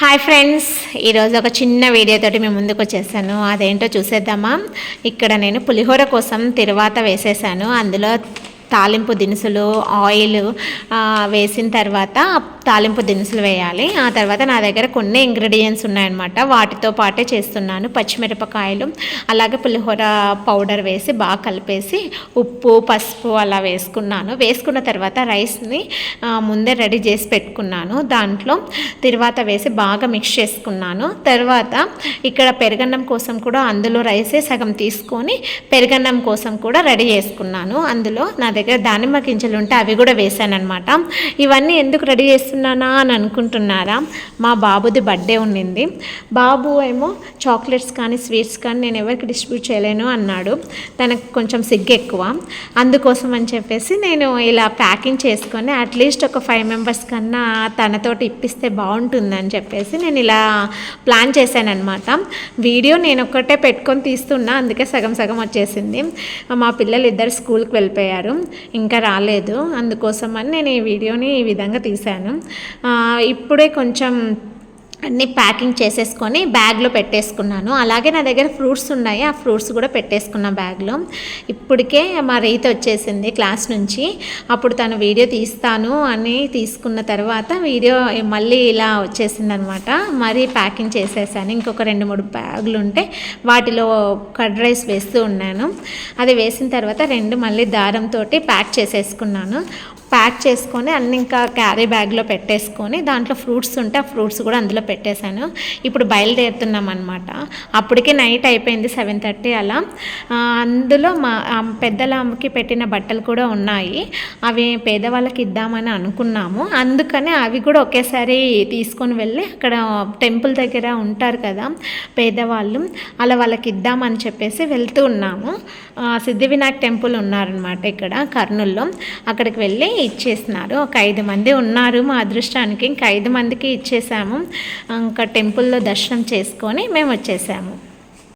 Hi friends ఈరోజు ఒక చిన్న వీడియోతోటి మేము ముందుకు వచ్చేసాను. అదేంటో చూసేద్దామా? ఇక్కడ నేను పులిహోర కోసం తిరువాత వేసేసాను. అందులో తాలింపు దినుసులు ఆయిల్ వేసిన తర్వాత తాలింపు దినుసులు వేయాలి. ఆ తర్వాత నా దగ్గర కొన్ని ఇంగ్రీడియంట్స్ ఉన్నాయన్నమాట. వాటితో పాటే చేస్తున్నాను. పచ్చిమిరపకాయలు అలాగే పులిహోర పౌడర్ వేసి బాగా కలిపేసి ఉప్పు పసుపు అలా వేసుకున్నాను. వేసుకున్న తర్వాత రైస్ని ముందే రెడీ చేసి పెట్టుకున్నాను. దాంట్లో తర్వాత వేసి బాగా మిక్స్ చేసుకున్నాను. తర్వాత ఇక్కడ పెరుగన్నం కోసం కూడా అందులో రైసే సగం తీసుకొని పెరుగన్నం కోసం కూడా రెడీ చేసుకున్నాను. అందులో నా దగ్గర దానిమ్మ గింజలు ఉంటే అవి కూడా వేసాను అనమాట ఇవన్నీ ఎందుకు రెడీ చేస్తున్నాను అని అనుకుంటున్నారా? మా బాబుది బర్త్డే ఉండింది బాబు ఏమో చాక్లెట్స్ కానీ స్వీట్స్ కానీ నేను ఎవరికి డిస్ట్రిబ్యూట్ చేయలేను అన్నాడు. తనకు కొంచెం సిగ్గు ఎక్కువ. అందుకోసం అని చెప్పేసి నేను ఇలా ప్యాకింగ్ చేసుకొని అట్లీస్ట్ ఒక ఫైవ్ మెంబర్స్ కన్నా తనతోటి ఇప్పిస్తే బాగుంటుందని చెప్పేసి నేను ఇలా ప్లాన్ చేశానమాట వీడియో నేను ఒక్కటే పెట్టుకొని తీస్తున్నా అందుకే సగం సగం వచ్చేసింది. మా పిల్లలు ఇద్దరు స్కూల్కి వెళ్ళిపోయారు. ఇంకా రాలేదు. అందుకోసం అని నేను ఈ వీడియోని ఈ విధంగా తీశాను. ఇప్పుడే కొంచెం అన్నీ ప్యాకింగ్ చేసేసుకొని బ్యాగ్లో పెట్టేసుకున్నాను. అలాగే నా దగ్గర ఫ్రూట్స్ ఉన్నాయి. ఆ ఫ్రూట్స్ కూడా పెట్టేసుకున్న బ్యాగ్లో. ఇప్పటికే మా రైతు వచ్చేసింది క్లాస్ నుంచి. అప్పుడు తను వీడియో తీస్తాను అని తీసుకున్న తర్వాత వీడియో మళ్ళీ ఇలా వచ్చేసింది అనమాట మరీ ప్యాకింగ్ చేసేసాను. ఇంకొక రెండు మూడు బ్యాగులు ఉంటే వాటిలో కర్డ్ రైస్ వేస్తూ ఉన్నాను. అది వేసిన తర్వాత రెండు మళ్ళీ దారంతో ప్యాక్ చేసేసుకున్నాను. ప్యాక్ చేసుకొని అన్ని ఇంకా క్యారీ బ్యాగ్లో పెట్టేసుకొని దాంట్లో ఫ్రూట్స్ ఉంటే ఆ ఫ్రూట్స్ కూడా అందులో పెట్టేశాను. ఇప్పుడు బయలుదేరుతున్నాం అనమాట అప్పటికే నైట్ అయిపోయింది సెవెన్ థర్టీ అలా. అందులో మా పెద్దల పెద్దలమ్మకి పెట్టిన బట్టలు కూడా ఉన్నాయి. అవి పేదవాళ్ళకి ఇద్దామని అనుకున్నాము. అందుకనే అవి కూడా ఒకేసారి తీసుకొని వెళ్ళి అక్కడ టెంపుల్ దగ్గర ఉంటారు కదా పేదవాళ్ళు అలా వాళ్ళకి ఇద్దామని చెప్పేసి వెళ్తూ ఉన్నాము. ఆ, వినాయక్ టెంపుల్ ఉన్నారనమాట ఇక్కడ కర్నూల్లో. అక్కడికి వెళ్ళి ఇచ్చేసినారు. ఒక ఐదు మంది ఉన్నారు మా అదృష్టానికి. ఇంకా ఐదు మందికి ఇచ్చేసాము. ఇంకా టెంపుల్లో దర్శనం చేసుకొని మేము వచ్చేసాము.